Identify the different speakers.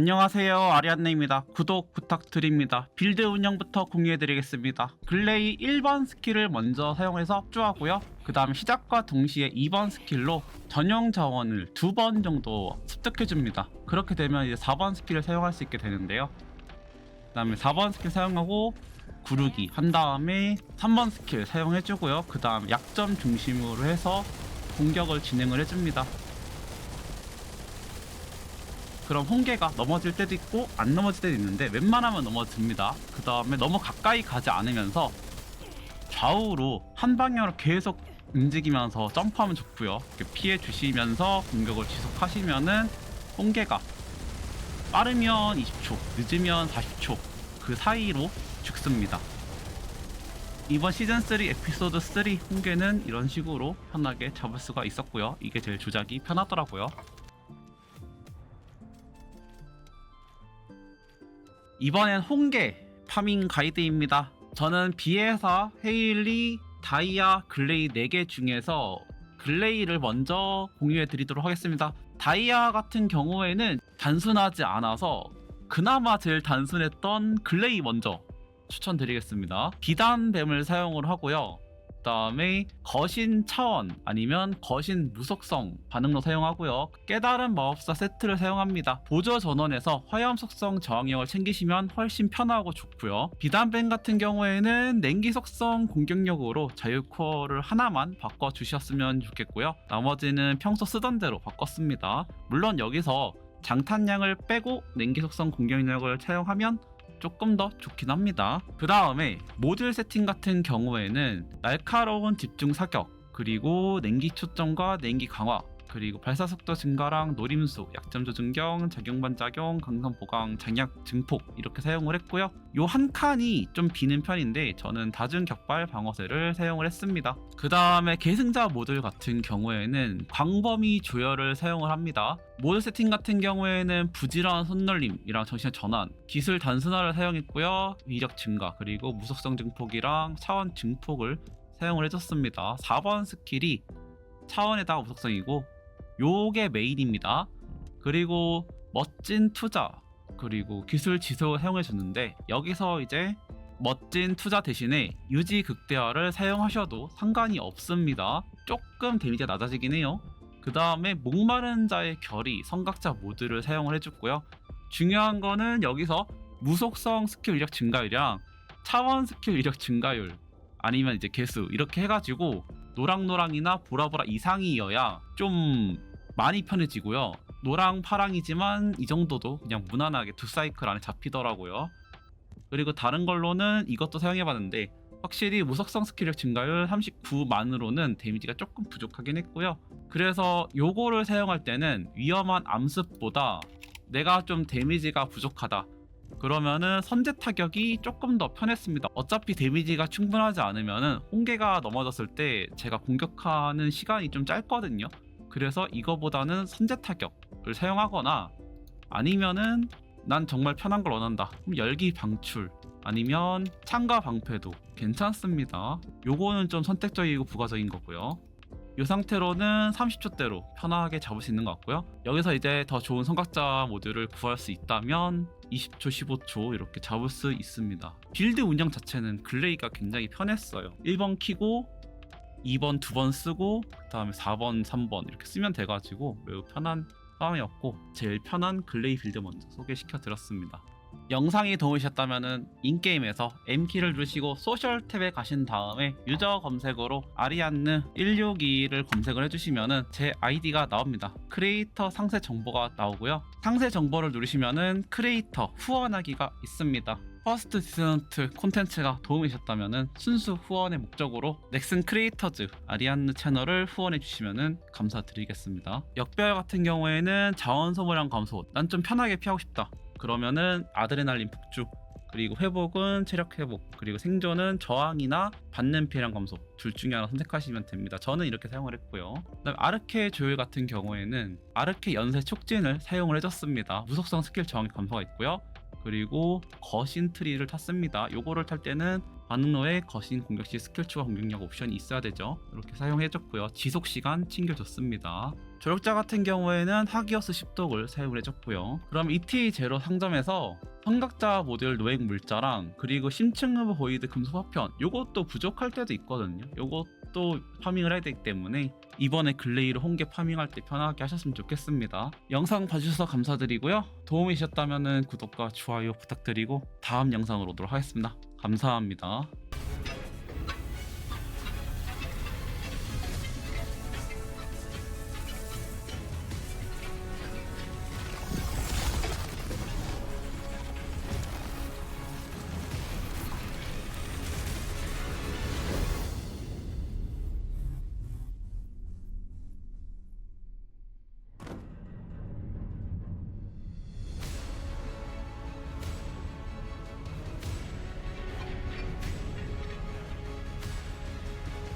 Speaker 1: 안녕하세요. 아리안네입니다. 구독 부탁드립니다. 빌드 운영부터 공유해드리겠습니다. 글레이 1번 스킬을 먼저 사용해서 합주하고요. 그 다음 시작과 동시에 2번 스킬로 전용 자원을 두 번 정도 습득해줍니다. 그렇게 되면 이제 4번 스킬을 사용할 수 있게 되는데요. 그 다음에 4번 스킬 사용하고 구르기 한 다음에 3번 스킬 사용해주고요. 그 다음 약점 중심으로 해서 공격을 진행을 해줍니다 그럼 홍게가 넘어질 때도 있고 안 넘어질 때도 있는데 웬만하면 넘어집니다. 그 다음에 너무 가까이 가지 않으면서 좌우로 한 방향으로 계속 움직이면서 점프하면 좋고요. 피해 주시면서 공격을 지속하시면은 홍게가 빠르면 20초, 늦으면 40초 그 사이로 죽습니다. 이번 시즌 3 에피소드 3 홍게는 이런 식으로 편하게 잡을 수가 있었고요. 이게 제일 조작이 편하더라고요. 이번엔 홍게 파밍 가이드입니다. 저는 비에사, 헤일리, 다이아, 글레이 4개 중에서 글레이를 먼저 공유해 드리도록 하겠습니다. 다이아 같은 경우에는 단순하지 않아서 그나마 제일 단순했던 글레이 먼저 추천드리겠습니다. 비단뱀을 사용을 하고요. 그다음에 거신 차원 아니면 거신 무속성 반응로 사용하고요. 깨달은 마법사 세트를 사용합니다. 보조 전원에서 화염 속성 저항력을 챙기시면 훨씬 편하고 좋고요. 비단뱀 같은 경우에는 냉기 속성 공격력으로 자유코어를 하나만 바꿔 주셨으면 좋겠고요. 나머지는 평소 쓰던 대로 바꿨습니다. 물론 여기서 장탄량을 빼고 냉기 속성 공격력을 사용하면 조금 더 좋긴 합니다. 그 다음에 모듈 세팅 같은 경우에는 날카로운 집중 사격, 그리고 냉기 초점과 냉기 강화, 그리고 발사 속도 증가랑 노림수, 약점 조준경, 작용 반작용, 강선 보강, 장약 증폭 이렇게 사용을 했고요. 요 한 칸이 좀 비는 편인데 저는 다중 격발 방어쇠를 사용을 했습니다. 그 다음에 계승자 모듈 같은 경우에는 광범위 조열을 사용을 합니다. 모드 세팅 같은 경우에는 부지런한 손놀림이랑 정신의 전환, 기술 단순화를 사용했고요. 위력 증가, 그리고 무속성 증폭이랑 차원 증폭을 사용을 해줬습니다. 4번 스킬이 차원에다가 무속성이고 요게 메인입니다. 그리고 멋진 투자 그리고 기술 지속을 사용해 줬는데 여기서 이제 멋진 투자 대신에 유지 극대화를 사용하셔도 상관이 없습니다. 조금 데미지가 낮아지긴 해요. 그 다음에 목마른 자의 결이 성각자 모드를 사용을 해줬고요. 중요한 거는 여기서 무속성 스킬 위력 증가율이랑 차원 스킬 위력 증가율 아니면 이제 개수 이렇게 해가지고 노랑노랑이나 보라보라 이상이어야 좀 많이 편해지고요. 노랑 파랑이지만 이 정도도 그냥 무난하게 두 사이클 안에 잡히더라고요. 그리고 다른 걸로는 이것도 사용해봤는데 확실히 무속성 스킬력 증가율 39만으로는 데미지가 조금 부족하긴 했고요. 그래서 요거를 사용할 때는 위험한 암습보다 내가 좀 데미지가 부족하다. 그러면은 선제 타격이 조금 더 편했습니다. 어차피 데미지가 충분하지 않으면은 홍게가 넘어졌을 때 제가 공격하는 시간이 좀 짧거든요. 그래서 이거보다는 선제 타격을 사용하거나 아니면은 난 정말 편한 걸 원한다. 그럼 열기 방출 아니면 창가 방패도 괜찮습니다. 요거는 좀 선택적이고 부가적인 거고요. 이 상태로는 30초대로 편하게 잡을 수 있는 것 같고요. 여기서 이제 더 좋은 성각자 모드를 구할 수 있다면 20초, 15초 이렇게 잡을 수 있습니다. 빌드 운영 자체는 글레이가 굉장히 편했어요. 1번 키고 2번 두번 쓰고 그 다음에 4번, 3번 이렇게 쓰면 돼가지고 매우 편한 상황이었고 제일 편한 글레이 빌드 먼저 소개시켜 드렸습니다. 영상이 도움이셨다면 인게임에서 M키를 누르시고 소셜 탭에 가신 다음에 유저 검색어로 아리안느 162를 검색을 해주시면 제 아이디가 나옵니다. 크리에이터 상세 정보가 나오고요. 상세 정보를 누르시면 크리에이터 후원하기가 있습니다. 퍼스트 디스턴트 콘텐츠가 도움이셨다면 순수 후원의 목적으로 넥슨 크리에이터즈 아리안느 채널을 후원해 주시면 감사드리겠습니다. 역별 같은 경우에는 자원 소모량 감소 난 좀 편하게 피하고 싶다. 그러면은 아드레날린 폭주 그리고 회복은 체력 회복 그리고 생존은 저항이나 받는 피해량 감소 둘 중에 하나 선택하시면 됩니다 저는 이렇게 사용을 했고요 그다음 아르케 조율 같은 경우에는 아르케 연쇄 촉진을 사용을 해줬습니다 무속성 스킬 저항 감소가 있고요 그리고 거신 트리를 탔습니다 요거를 탈 때는 반응로에 거신 공격 시 스킬 추가 공격력 옵션이 있어야 되죠. 이렇게 사용해줬고요. 지속 시간 챙겨줬습니다. 조력자 같은 경우에는 하기어스 10독을 사용을 해줬고요. 그럼 ET 제로 상점에서 삼각자 모듈 노획 물자랑 그리고 심층 보이드 금속 파편 요것도 부족할 때도 있거든요. 요것도 파밍을 해야 되기 때문에 이번에 글레이를 홍게 파밍할 때 편하게 하셨으면 좋겠습니다. 영상 봐주셔서 감사드리고요. 도움이 되셨다면 구독과 좋아요 부탁드리고 다음 영상으로 오도록 하겠습니다. 감사합니다.